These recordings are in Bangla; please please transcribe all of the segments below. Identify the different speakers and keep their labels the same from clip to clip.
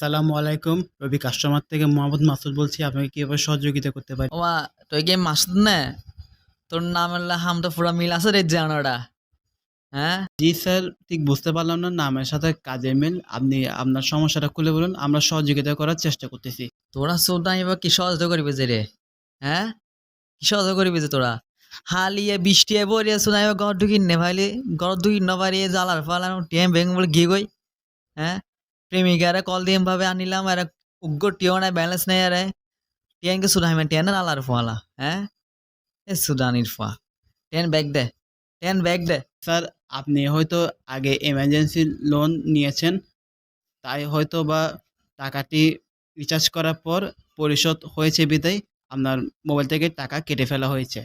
Speaker 1: আসসালামু আলাইকুম। রবি কাস্টমার থেকে মোহাম্মদ মাসুদ বলছি আপনাকে কীভাবে সহযোগিতা করতে পারি?
Speaker 2: ওমা তুই কি মাসুদ না? তোর নাম হলো হামটা পুরা মিল আছে রে জানাটা হ্যাঁ?
Speaker 1: জি স্যার ঠিক বুঝতে পারলাম না নামের সাথে কাজের মিল। আপনি আপনার সমস্যাটা খুলে বলুন আমরা সহযোগিতা করার চেষ্টা করতেছি।
Speaker 2: তোরা সুলতান এবার কি সহযোগিতা করবি যে রে? হ্যাঁ? কি সহযোগিতা করবি যে তোরা? হালিয়ে বৃষ্টি বরিয়ে সুদাই ঘর ঢুকি নে ভাইলি। ঘর ঢুকি ন পারিয়ে জ্বালার ফালার টিএম ভেঙ বলে গিয়ে গই হ্যাঁ? আনিলাম আর উগ্র টিও নাই ব্যালেন্স নেই আরে টিএনকে সুদাই মানে টিএন আলার ফালা হ্যাঁ? এ সুদানির ফা টেন ব্যাগ দে টেন ব্যাগ দে।
Speaker 1: স্যার আপনি হয়তো আগে এমার্জেন্সি লোন নিয়েছেন তাই হয়তো বা টাকাটি রিচার্জ করার পর পরিশোধ হয়েছে বিদায় আপনার মোবাইল থেকে টাকা কেটে ফেলা হয়েছে।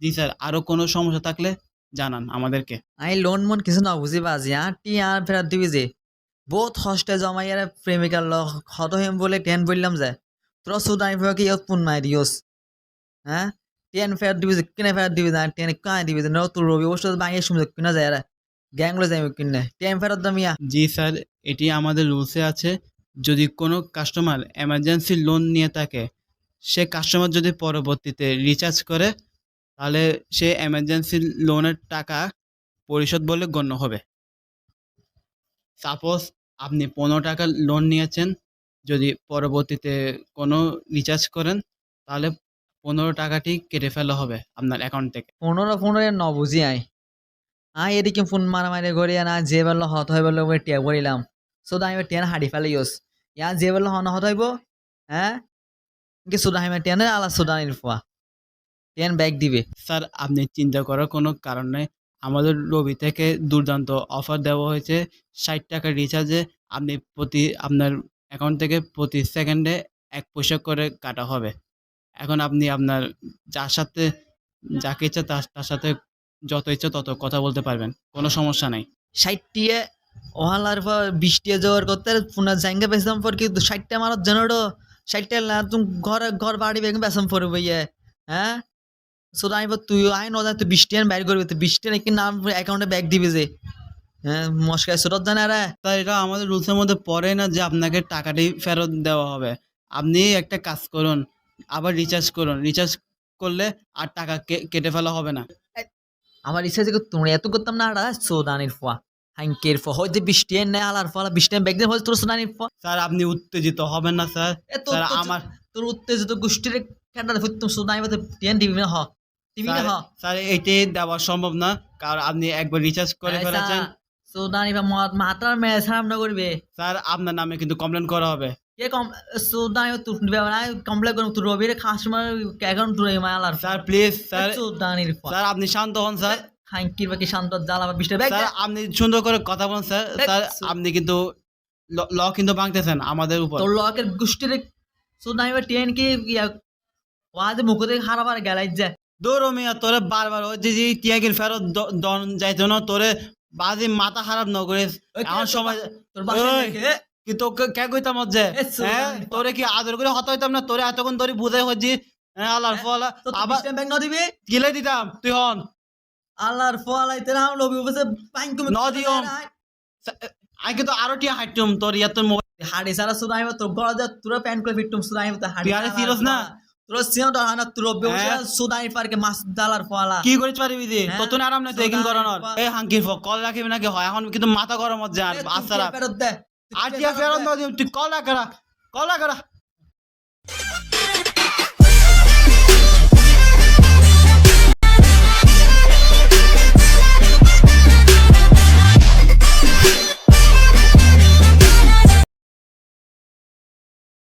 Speaker 1: জি স্যার আরও কোনো সমস্যা থাকলে জানান আমাদেরকে।
Speaker 2: আই লোন মন কিছু না বুঝি বাজি আর টি আর ফেরত দিবি যে। বহুত হস্টে জমা ইয়ারে প্রেমিকার লগ হত হেম বলে টেন বললাম যে তোর সুদ আই ফেরত ইয়ত পুন মাই দিওস হ্যাঁ টেন ফেরত দিবি কিনে ফেরত দিবি না, টেন কাই দিবি ন তোর রবি বস্তু বাঙিয়ে শুনবে কিনা যায় রে গ্যাংলো যাই কিনে। টেন ফেরত দাম ইয়া।
Speaker 1: জি স্যার, এটি আমাদের রুলসে আছে, যদি কোনো কাস্টমার এমার্জেন্সি লোন নিয়ে থাকে, সে কাস্টমার যদি পরবর্তীতে রিচার্জ করে, তাহলে সে এমার্জেন্সি লোনের টাকা পরিশোধ বলে গণ্য হবে। সাপোজ আপনি পনেরো টাকা লোন নিয়েছেন যদি পরবর্তীতে কোনো রিচার্জ করেন তাহলে পনেরো টাকাটি কেটে ফেলা হবে আপনার অ্যাকাউন্ট থেকে।
Speaker 2: পনেরো পনেরো ন বুঝি আই। আই এদিকে ফোন মারা মারি করি না যে বেলা হত হয়ে বলল ওই টিয়া করিলাম। সুদা আমি টেন হাড়ি ফেলে ইউস ইয়া যে বেলা হন হত হইব হ্যাঁ? কি সুদা আমি টেনে আলা সুদা নিরফা টেন ব্যাগ দিবে।
Speaker 1: স্যার আপনি চিন্তা করার কোনো কারণ নেই। আমাদের রবি থেকে দুর্দান্ত অফার দেওয়া হয়েছে। ষাট টাকা রিচার্জে আপনি প্রতি আপনার অ্যাকাউন্ট থেকে প্রতি সেকেন্ডে এক পয়সা করে কাটা হবে। এখন আপনি আপনার যার সাথে যাকে ইচ্ছা তার তার সাথে যত ইচ্ছা তত কথা বলতে পারবেন, কোনো সমস্যা নাই।
Speaker 2: ষাটটিয়ে ওহালার পর বৃষ্টি জোর করতে পুনঃ জাঙ্গে বেসম পর কি ষাটটা মারার জন্য ষাটটা না তুমি ঘর ঘর বাড়ি বেগে বেসম পড়বে ইয়ে হ্যাঁ? শুধু আমি বল, তুই আই নদা তুই বৃষ্টি আন বাইর করবি। তুই নাকি নাম অ্যাকাউন্টে ব্যাগ দিবি যে। হ্যাঁ মস্কায় সুরত জানে রে?
Speaker 1: তাই এটা আমাদের রুলসের মধ্যে পড়ে না যে আপনাকে টাকাটি ফেরত দেওয়া হবে। আপনি একটা কাজ করুন আবার রিচার্জ করুন। রিচার্জ করলে আর টাকা কেটে ফেলা হবে না।
Speaker 2: আমার যে তুমি এত করতাম না আড়া সোদানির ফোয়া। হাঙ্কের ফোয়া? হয়তো বৃষ্টি নেই আলার ফলা বৃষ্টি ব্যাগ দিয়ে হয়তো তোর সোদানির ফোয়া।
Speaker 1: স্যার আপনি উত্তেজিত হবেন না স্যার। স্যার আমার
Speaker 2: তোর উত্তেজিত গোষ্ঠীর সোদানি টেন দিবি না হ।
Speaker 1: স্যার- স্যার দেওয়া সম্ভব না। কারণ আপনি একবার রিচার্জ করে ফেলেছেন।
Speaker 2: সুদানি বা মাতার মেয়ে সারাম করবে।
Speaker 1: স্যার আপনার নামে কিন্তু কমপ্লেন করা হবে।
Speaker 2: কে কম সুদানি তুই না কমপ্লেন করব তুই রবির কাস্টমার অ্যাকাউন্ট তুই মালার
Speaker 1: স্যার প্লিজ স্যার।
Speaker 2: সুদানির
Speaker 1: স্যার আপনি শান্ত হন স্যার।
Speaker 2: খাঙ্কির বাকি শান্ত জ্বালা বা বৃষ্টি
Speaker 1: স্যার আপনি সুন্দর করে কথা বলুন স্যার। স্যার আপনি কিন্তু ল কিন্তু ভাঙতেছেন আমাদের উপর।
Speaker 2: লকের গোষ্ঠীর সুদানি বা টেন কি ওয়াজ মুখ থেকে হারাবার গেলাই যায়
Speaker 1: দৌড় মিয়া তোরে বারবার ওই যে যে তিয়াগির ফেরত দন যাইতো না তোরে বাজি মাথা খারাপ ন করে এমন সময়
Speaker 2: তোর
Speaker 1: কি তোকে কে কইতাম যে? হ্যাঁ? তোরে কি আদর করে হত হইতাম না? তোরে এতক্ষণ তোরে বুঝাই হচ্ছি হ্যাঁ আল্লাহর ফলা
Speaker 2: তো
Speaker 1: আবার
Speaker 2: ব্যাগ না দিবি
Speaker 1: গিলে দিতাম তুই হন।
Speaker 2: আল্লাহর ফলাইতে না লবি বসে পাইন কমে
Speaker 1: ন। দিও। আমি কিন্তু আরও টিয়া হাঁটতুম তোর ইয়ার তোর মোবাইল
Speaker 2: হাড়ি সারা সুদাই তোর গড় যা তুরা প্যান্ট করে ফিটুম সুদাই তো হাড়ি
Speaker 1: আরে serious না?
Speaker 2: সিনো হানা
Speaker 1: হ্যাঁ?
Speaker 2: সুদাই পারকে মাছ দালার ফলা।
Speaker 1: কি করিস পারিবি দি
Speaker 2: হ্যাঁ,
Speaker 1: আরাম নাই তো একিন করানোর ফ কল রাখিবি নাকি? হয় এখন কিন্তু মাথা গরম হচ্ছে আর আসারা
Speaker 2: ফেরত দে?
Speaker 1: আর টিয়া ফেরত না তুই কল কল রাখা।